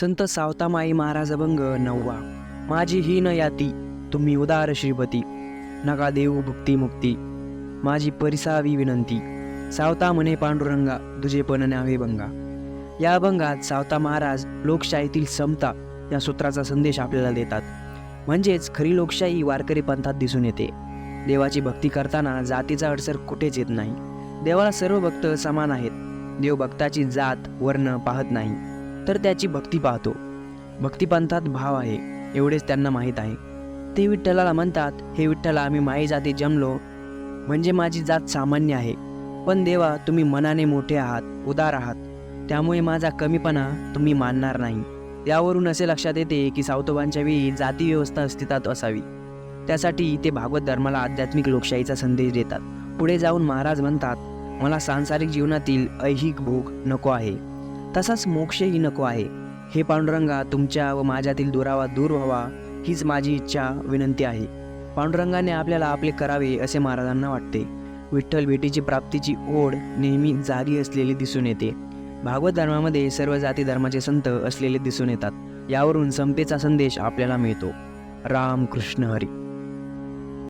संत सावतामाई महाराज अभंग नववा. माझी ही न याती तुम्ही उदार श्रीपती. नका देऊ भुक्ती मुक्ती. माझी परिसावी विनंती. सावता म्हणे पांडुरंगा तुझे पण न्यावे भंगा. या अभंगात सावता महाराज लोकशाहीतील समता या सूत्राचा संदेश आपल्याला देतात. म्हणजेच खरी लोकशाही वारकरी पंथात दिसून येते. देवाची भक्ती करताना जातीचा अडसर कुठेच येत नाही. देवाला सर्व भक्त समान आहेत. देव भक्ताची जात वर्ण पाहत नाही. तर त्याची भक्ती पाहतो. भक्तिपंथात भाव आहे एवढेच त्यांना माहीत आहे. ते विठ्ठलाला म्हणतात हे विठ्ठला आम्ही माई जाती जमलो. म्हणजे माझी जात सामान्य आहे. पण देवा तुम्ही मनाने मोठे आहात उदार आहात. त्यामुळे माझा कमीपणा तुम्ही मानणार नाही. यावरून असे लक्षात येते की सावतोबांच्या वेळी जाती व्यवस्था अस्तित्वात असावी. त्यासाठी ते भागवत धर्माला आध्यात्मिक लोकशाहीचा संदेश देतात. पुढे जाऊन महाराज म्हणतात मला सांसारिक जीवनातील ऐहिक भोग नको आहे. तसाच मोक्षही नको आहे. हे पांडुरंगा तुमच्या व माझ्यातील दुरावा दूर व्हावा हीच माझी इच्छा विनंती आहे. पांडुरंगाने आपल्याला आपले करावे असे महाराजांना वाटते. विठ्ठल भेटीची प्राप्तीची ओढ नेहमी जागी असलेली दिसून येते. भागवत धर्मामध्ये सर्व जाती धर्माचे संत असलेले दिसून येतात. यावरून संपेचा संदेश आपल्याला मिळतो. राम कृष्ण हरी.